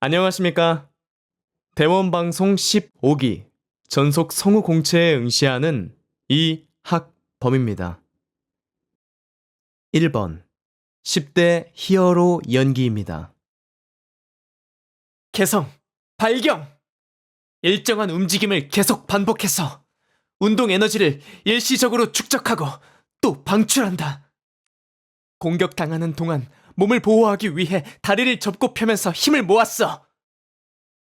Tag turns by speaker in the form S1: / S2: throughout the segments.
S1: 안녕하십니까. 대원방송 15기 전속 성우 공채에 응시하는 이학범입니다. 1번 10대 히어로 연기입니다. 개성, 발경! 일정한 움직임을 계속 반복해서 운동 에너지를 일시적으로 축적하고 또 방출한다. 공격당하는 동안 몸을 보호하기 위해 다리를 접고 펴면서 힘을 모았어.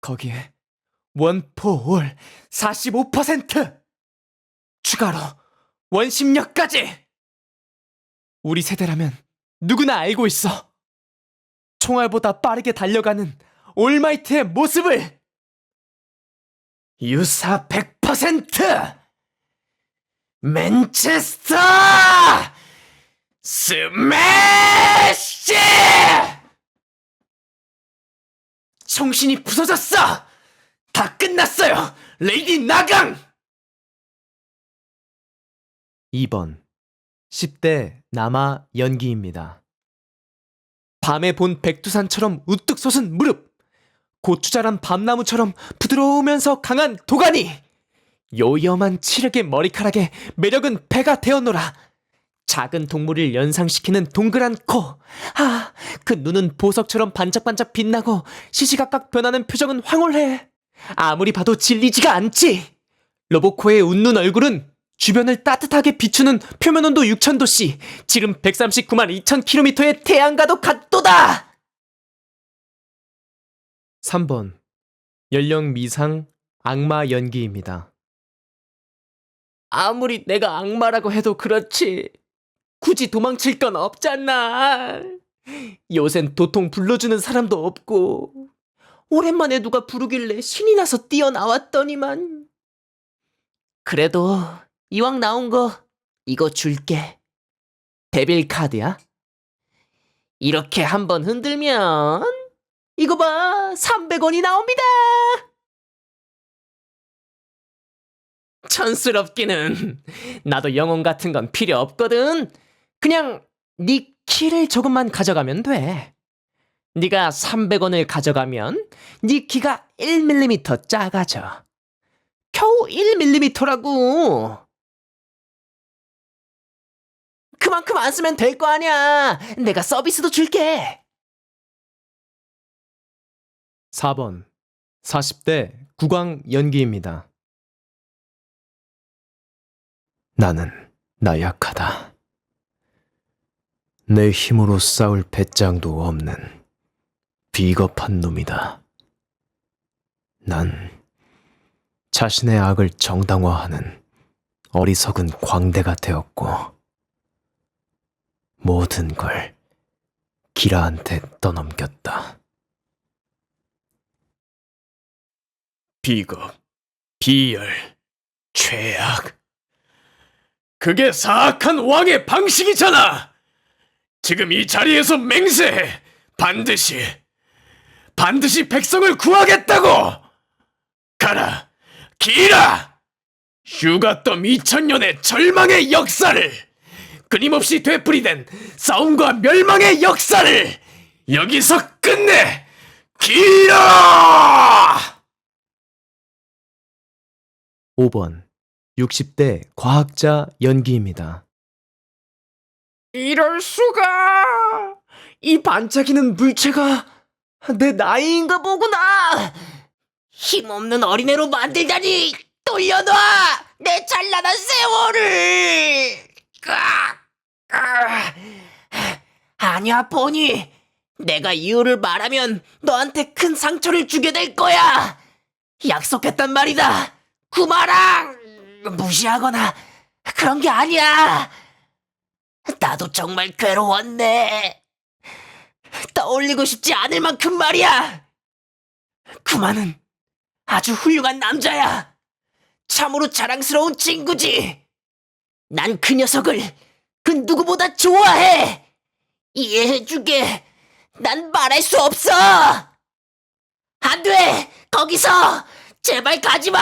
S1: 거기에 원포올 45% 추가로 원심력까지 우리 세대라면 누구나 알고 있어. 총알보다 빠르게 달려가는 올마이트의 모습을 유사 100% 맨체스터 스매시! 정신이 부서졌어! 다 끝났어요! 레이디 나강! 2번 10대 남아 연기입니다. 밤에 본 백두산처럼 우뚝 솟은 무릎, 고추 자란 밤나무처럼 부드러우면서 강한 도가니, 요염한 치력의 머리카락에 매력은 배가 되었노라. 작은 동물을 연상시키는 동그란 코. 아, 그 눈은 보석처럼 반짝반짝 빛나고 시시각각 변하는 표정은 황홀해. 아무리 봐도 질리지가 않지. 로보코의 웃는 얼굴은 주변을 따뜻하게 비추는 표면 온도 6000도씨, 지름 139만 2000km의 태양과도 같도다! 3번. 연령 미상 악마 연기입니다. 아무리 내가 악마라고 해도 그렇지. 굳이 도망칠 건 없잖아. 요샌 도통 불러주는 사람도 없고. 오랜만에 누가 부르길래 신이 나서 뛰어나왔더니만. 그래도 이왕 나온 거 이거 줄게. 데빌 카드야. 이렇게 한번 흔들면 이거 봐 300원이 나옵니다. 천스럽기는 나도 영혼 같은 건 필요 없거든. 그냥 네 키를 조금만 가져가면 돼. 네가 300원을 가져가면 네 키가 1mm 작아져. 겨우 1mm라고. 그만큼 안 쓰면 될 거 아니야. 내가 서비스도 줄게. 4번 40대 국왕 연기입니다. 나는 나약하다. 내 힘으로 싸울 배짱도 없는 비겁한 놈이다. 난 자신의 악을 정당화하는 어리석은 광대가 되었고, 모든 걸 기라한테 떠넘겼다. 비겁, 비열, 죄악. 그게 사악한 왕의 방식이잖아! 지금 이 자리에서 맹세해! 반드시! 반드시 백성을 구하겠다고! 가라! 기라! 휴가덤 2000년의 절망의 역사를! 끊임없이 되풀이된 싸움과 멸망의 역사를! 여기서 끝내! 기라! 5번 60대 과학자 연기입니다. 이럴 수가! 이 반짝이는 물체가 내 나이인가 보구나! 힘없는 어린애로 만들다니! 돌려놔! 내 찬란한 세월을! 으악! 아. 아니야, 보니! 내가 이유를 말하면 너한테 큰 상처를 주게 될 거야! 약속했단 말이다! 구마랑! 무시하거나 그런 게 아니야! 나도 정말 괴로웠네. 떠올리고 싶지 않을 만큼 말이야! 구마는 아주 훌륭한 남자야! 참으로 자랑스러운 친구지! 난 그 녀석을 그 누구보다 좋아해! 이해해주게! 난 말할 수 없어! 안 돼! 거기서! 제발 가지 마!